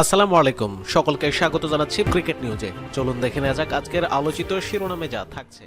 আসসালামু আলাইকুম। সকলকে স্বাগত জানাচ্ছি ক্রিকেট নিউজে। চলুন দেখে নেওয়া যাক আজকের আলোচিত শিরোনামে যা থাকছে।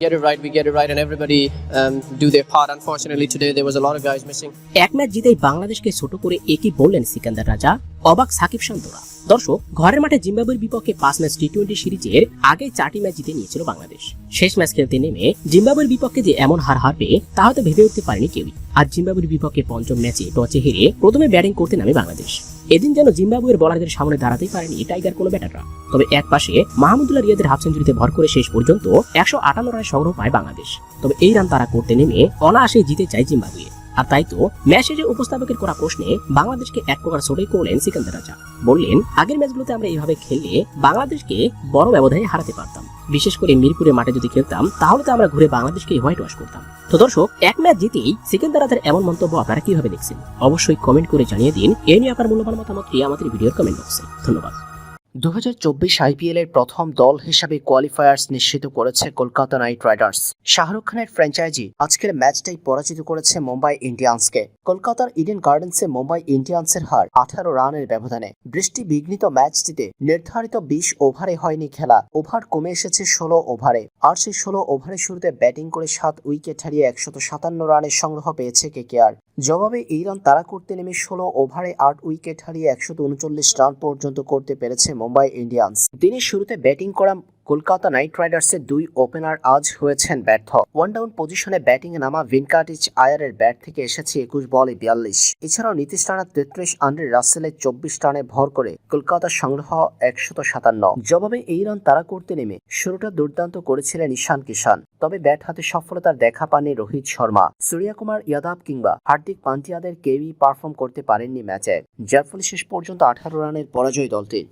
Get it right, we get it right, and everybody um, do their part. Unfortunately, today there was a lot of guys missing. এক ম্যাচ জিতেই বাংলাদেশকে ছোট করে একই বললেন সিকান্দার রাজা? অবাক সাকিব শান্তরা দর্শক ঘরের মাঠে জিম্বাবুয়ের বিপক্ষে পাঁচ ম্যাচ টি টোয়েন্টি সিরিজের আগে চারটি ম্যাচ জিতে নিয়েছিল বাংলাদেশ। শেষ ম্যাচ খেলতে নেমে জিম্বাবুয়ের বিপক্ষে যে এমন হার হারবে তা হয়তো ভেবে উঠতে পারেনি কেউই। আর জিম্বাবুয়ের বিপক্ষে পঞ্চম ম্যাচে টসে হেরে প্রথমে ব্যাটিং করতে নামে বাংলাদেশ। এদিন যেন জিম্বাবুয়ের বলারদের সামনে দাঁড়াতেই পারেনি টাইগার কোনো ব্যাটাররা তবে এক পাশে মাহমুদুল্লাহ রিয়াদের হাফ সেঞ্চুরিতে ভর করে শেষ পর্যন্ত একশো আটান্ন রানের সংগ্রহ পায় বাংলাদেশ। তবে এই রান তারা করতে নেমে অনায়াসে জিতে চায় জিম্বাবুয়ে। আর তাই তো ম্যাচ উপস্থাপকের করা প্রশ্নে বাংলাদেশকে এক প্রকার ছোটই করলেন সিকান্দার রাজা। বললেন, আগের ম্যাচগুলোতে আমরা এইভাবে খেললে বাংলাদেশকে বড় ব্যবধানে হারাতে পারতাম। বিশেষ করে মিরপুরের মাঠে যদি খেলতাম, তাহলে তো আমরা ঘুরে বাংলাদেশকে হোয়াইট ওয়াশ করতাম। তো দর্শক, এক ম্যাচ জিতেই সিকান্দার রাজার এমন মন্তব্য আপনারা কীভাবে দেখছেন? অবশ্যই কমেন্ট করে জানিয়ে দিন। এ নিয়ে আপনার মূল্যবান মতামতটি আমাদের ভিডিওর কমেন্ট বক্সে ধন্যবাদ। দু হাজার চব্বিশ আইপিএল এর প্রথম দল হিসাবে কোয়ালিফায়ার্স নিশ্চিত করেছে কলকাতা নাইট রাইডার্স। শাহরুখ খানের ফ্র্যাঞ্চাইজি আজকের ম্যাচটাই পরাজিত করেছে মুম্বাই ইন্ডিয়ান্সকে। কলকাতার ইডেন গার্ডেন্সে মুম্বাই ইন্ডিয়ান্সের হার আঠারো রানের ব্যবধানে। বৃষ্টি বিঘ্নিত ম্যাচটিতে নির্ধারিত বিশ ওভারে হয়নি খেলা। ওভার কমে এসেছে ষোলো ওভারে আর সেই ষোলো ওভারের শুরুতে ব্যাটিং করে সাত উইকেট হারিয়ে একশত সাতান্ন রানের সংগ্রহ পেয়েছে কেকেআর জবাবে এই রান তারা করতে নেমে ষোলো ওভারে আট উইকেট হারিয়ে একশত উনচল্লিশ রান পর্যন্ত করতে পেরেছে মুম্বাই ইন্ডিয়ান্স। দিনের শুরুতে ব্যাটিং করা কলকাতা নাইট রাইডার্সের দুই ওপেনার আজ হয়েছেন ব্যর্থ। ওয়ান ডাউন পজিশনে ব্যাটিং এ নামা ভিনকাটিচ আয়ারের ব্যাট থেকে এসেছে একুশ বলে বিয়াল্লিশ। এছাড়াও নীতিশ রানার তেত্রিশ আন্ড্রে রাসেলের চব্বিশ রানে ভর করে কলকাতার সংগ্রহ একশত সাতান্ন। জবাবে এই রান তারা করতে নেমে শুরুটা দুর্দান্ত করেছিলেন ঈশান কিষান তবে ব্যাট হাতে সফলতার দেখা পাননি রোহিত শর্মা। সূর্যকুমার ইয়াদাব কিংবা হার্দিক পান্টিয়াদের কেউই পারফর্ম করতে পারেননি ম্যাচে। যার ফলে শেষ পর্যন্ত আঠারো রানের পরাজয় দলটির।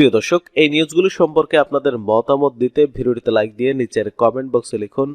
প্রিয় দর্শক, এই নিউজগুলো সম্পর্কে আপনাদের মতামত দিতে ভিডিওটিতে লাইক দিয়ে নিচের কমেন্ট বক্সে লিখুন।